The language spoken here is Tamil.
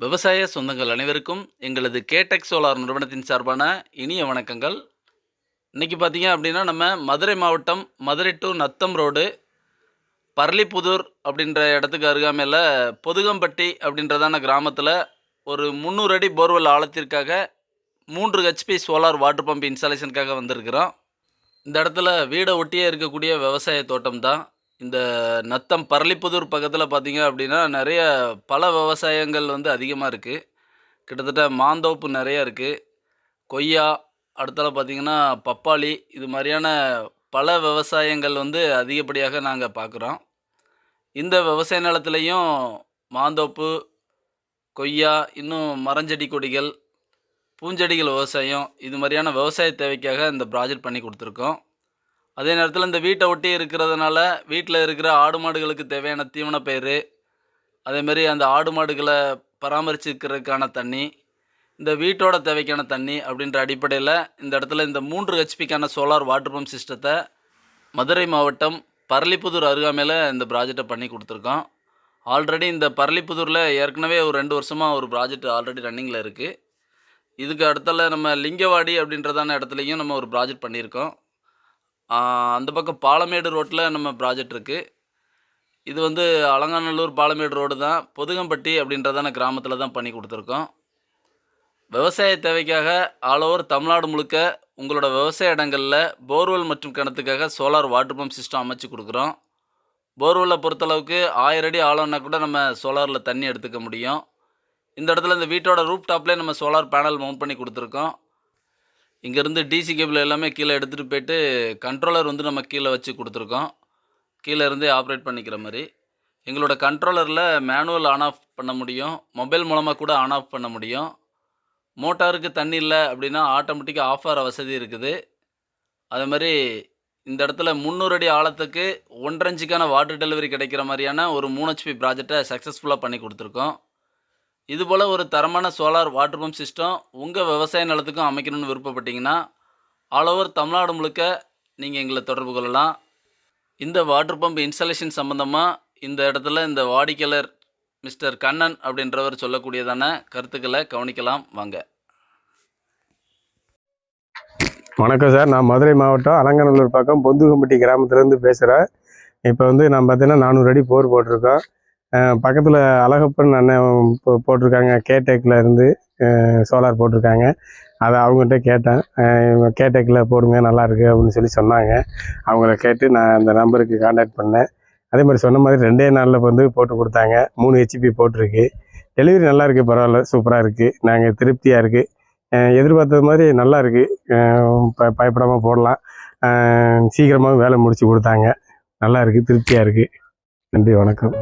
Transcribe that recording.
விவசாய சொந்தங்கள் அனைவருக்கும் எங்களது கேடெக் சோலார் நிறுவனத்தின் சார்பான இனிய வணக்கங்கள். இன்றைக்கி பார்த்தீங்க அப்படின்னா நம்ம மதுரை மாவட்டம் மதுரை டு நத்தம் ரோடு பரளிப்புதூர் அப்படின்ற இடத்துக்கு அருகாமையில் பொதுகம்பட்டி அப்படின்றதான கிராமத்தில் ஒரு முந்நூறு அடி போர்வெல் ஆழத்திற்காக மூன்று ஹெச்பி சோலார் வாட்டர் பம்ப் இன்ஸ்டாலேஷனுக்காக வந்திருக்கிறோம். இந்த இடத்துல வீடை ஒட்டியே இருக்கக்கூடிய விவசாய தோட்டம் தான் இந்த நத்தம் பரளிப்புதூர் பக்கத்தில் பார்த்திங்க அப்படின்னா நிறைய பல விவசாயங்கள் வந்து அதிகமாக இருக்குது கிட்டத்தட்ட மாந்தோப்பு நிறையா இருக்குது கொய்யா அடுத்தால பார்த்தீங்கன்னா பப்பாளி இது மாதிரியான பல விவசாயங்கள் வந்து அதிகப்படியாக நாங்கள் பார்க்குறோம் இந்த விவசாய நிலத்துலையும் மாந்தோப்பு கொய்யா இன்னும் மரஞ்செடி கொடிகள் பூஞ்செடிகள் விவசாயம் இது மாதிரியான விவசாய தேவைக்காக இந்த ப்ராஜெக்ட் பண்ணி கொடுத்துருக்கோம். அதே நேரத்தில் இந்த வீட்டை ஒட்டி இருக்கிறதுனால வீட்டில் இருக்கிற ஆடு மாடுகளுக்கு தேவையான தீவன பயிர் அதேமாரி அந்த ஆடு மாடுகளை பராமரிச்சுக்கிறதுக்கான தண்ணி இந்த வீட்டோட தேவைக்கான தண்ணி அப்படின்ற அடிப்படையில் இந்த இடத்துல இந்த மூன்று ஹெச்பிக்கான சோலார் வாட்டர் பம்ப் சிஸ்டத்தை மதுரை மாவட்டம் பரளிப்புதூர் அருகாமையில் இந்த ப்ராஜெக்டை பண்ணி கொடுத்துருக்கோம். ஆல்ரெடி இந்த பரளிப்புதூரில் ஏற்கனவே ஒரு ரெண்டு வருஷமாக ஒரு ப்ராஜெக்ட் ஆல்ரெடி ரன்னிங்கில் இருக்குது இதுக்கு அடுத்தால நம்ம லிங்கவாடி அப்படின்றதான இடத்துலையும் நம்ம ஒரு ப்ராஜெக்ட் பண்ணியிருக்கோம். அந்த பக்கம் பாலமேடு ரோட்டில் நம்ம ப்ராஜெக்ட் இருக்குது இது வந்து அலங்காநல்லூர் பாலமேடு ரோடு தான். பொதுகம்பட்டி அப்படின்றதான கிராமத்தில் தான் பண்ணி கொடுத்துருக்கோம். விவசாய தேவைக்காக ஆல் ஓவர் தமிழ்நாடு முழுக்க உங்களோட விவசாய இடங்களில் போர்வெல் மற்றும் கிணத்துக்காக சோலார் வாட்டர் பம்ப் சிஸ்டம் அமைச்சு கொடுக்குறோம். போர்வெல்லை பொறுத்தளவுக்கு ஆயிரம் அடி ஆழம்னா கூட நம்ம சோலாரில் தண்ணி எடுத்துக்க முடியும். இந்த இடத்துல இந்த வீட்டோட ரூப் டாப்லேயே நம்ம சோலார் பேனல் மவுண்ட் பண்ணி கொடுத்துருக்கோம். இங்கேருந்து டிசி கேபிள் எல்லாமே கீழே எடுத்துகிட்டு போயிட்டு கண்ட்ரோலர் வந்து நம்ம கீழே வச்சு கொடுத்துருக்கோம். கீழே இருந்தே ஆப்ரேட் பண்ணிக்கிற மாதிரி. எங்களோட கண்ட்ரோலரில் மேனுவல் ஆன் ஆஃப் பண்ண முடியும். மொபைல் மூலமாக கூட ஆன் ஆஃப் பண்ண முடியும். மோட்டாருக்கு தண்ணி இல்லை அப்படின்னா ஆட்டோமேட்டிக்காக ஆஃப் ஆகிற வசதி இருக்குது. அதே மாதிரி இந்த இடத்துல முந்நூறு அடி ஆழத்துக்கு ஒன்றரை இன்ச்சுக்கான வாட்டர் டெலிவரி கிடைக்கிற மாதிரியான ஒரு மூணு ஹெச்பி ப்ராஜெக்டை சக்ஸஸ்ஃபுல்லாக பண்ணி கொடுத்துருக்கோம். இதுபோல் ஒரு தரமான சோலார் வாட்டர் பம்ப் சிஸ்டம் உங்கள் விவசாய நிலத்துக்கும் அமைக்கணும்னு விருப்பப்பட்டீங்கன்னா ஆல் ஓவர் தமிழ்நாடு முழுக்க நீங்கள் எங்களை தொடர்பு கொள்ளலாம். இந்த வாட்டர் பம்ப் இன்ஸ்டாலேஷன் சம்மந்தமாக இந்த இடத்துல இந்த வாடிக்கையாளர் மிஸ்டர் கண்ணன் அப்படின்றவர் சொல்லக்கூடியதான கருத்துக்களை கவனிக்கலாம். வாங்க. வணக்கம் சார். நான் மதுரை மாவட்டம் அலங்கநல்லூர் பக்கம் பொந்துகம்பட்டி கிராமத்துலேருந்து பேசுகிறேன் இப்போ வந்து நான் பார்த்தீங்கன்னா நானூறு அடி போர் போட்டிருக்கோம். பக்கத்தில் அழகப்பன் அண்ணன் போ போட்டிருக்காங்க கேடெக்கில் இருந்து சோலார் போட்டிருக்காங்க. அதை அவங்ககிட்ட கேட்டேன். இவங்க கேடெக்கில் போடுங்க நல்லாயிருக்கு அப்படின்னு சொல்லி சொன்னாங்க. அவங்கள கேட்டு நான் அந்த நம்பருக்கு காண்டாக்ட் பண்ணேன். அதே மாதிரி சொன்ன மாதிரி ரெண்டே நாளில் வந்து போட்டு கொடுத்தாங்க. மூணு ஹெச்பி போட்டிருக்கு. டெலிவரி நல்லா இருக்குது பரவாயில்ல சூப்பராக இருக்குது நாங்கள் திருப்தியாக இருக்குது எதிர்பார்த்தது மாதிரி நல்லா இருக்குது ப பயப்படாமல் போடலாம். சீக்கிரமாக வேலை முடித்து கொடுத்தாங்க. நல்லா இருக்குது திருப்தியாக இருக்குது நன்றி வணக்கம்.